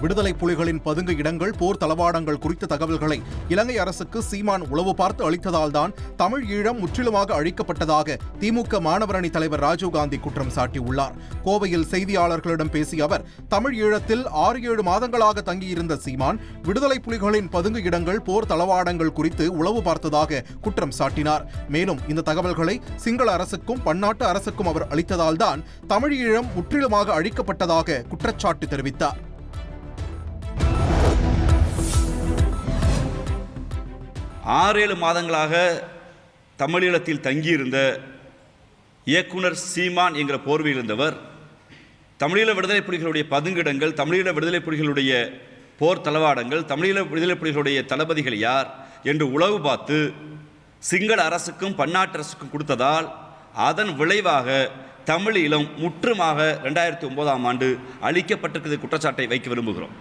விடுதலை புலிகளின் பதுங்கு இடங்கள் போர் தளவாடங்கள் குறித்த தகவல்களை இலங்கை அரசுக்கு சீமான் உளவு பார்த்து அளித்ததால்தான் தமிழ் ஈழம் முற்றிலுமாக அழிக்கப்பட்டதாக திமுக மாணவரணி தலைவர் ராஜீவ்காந்தி குற்றம் சாட்டியுள்ளார். கோவையில் செய்தியாளர்களிடம் பேசிய அவர் தமிழ் ஈழத்தில் ஆறு ஏழு மாதங்களாக தங்கியிருந்த சீமான் விடுதலை புலிகளின் பதுங்கு இடங்கள் போர் தளவாடங்கள் குறித்து உளவு பார்த்ததாக குற்றம் சாட்டினார். மேலும் இந்த தகவல்களை சிங்கள அரசுக்கும் பன்னாட்டு அரசுக்கும் அவர் அளித்ததால்தான் தமிழ் ஈழம் முற்றிலுமாக அழிக்கப்பட்டதாக குற்றச்சாட்டு தெரிவித்தார். ஆறேழு மாதங்களாக தமிழீழத்தில் தங்கியிருந்த இயக்குனர் சீமான் என்கிற போர்வையில் இருந்தவர் தமிழீழ விடுதலை புலிகளுடைய பதுங்கிடங்கள் தமிழீழ விடுதலை புலிகளுடைய போர் தளவாடங்கள் தமிழீழ விடுதலை புலிகளுடைய தளபதிகள் யார் என்று உளவு பார்த்து சிங்கள அரசுக்கும் பன்னாட்டு அரசுக்கும் கொடுத்ததால் அதன் விளைவாக தமிழீழம் முற்றுமாக ரெண்டாயிரத்தி ஒன்பதாம் ஆண்டு அளிக்கப்பட்டிருக்கிறது குற்றச்சாட்டை வைக்க விரும்புகிறோம்.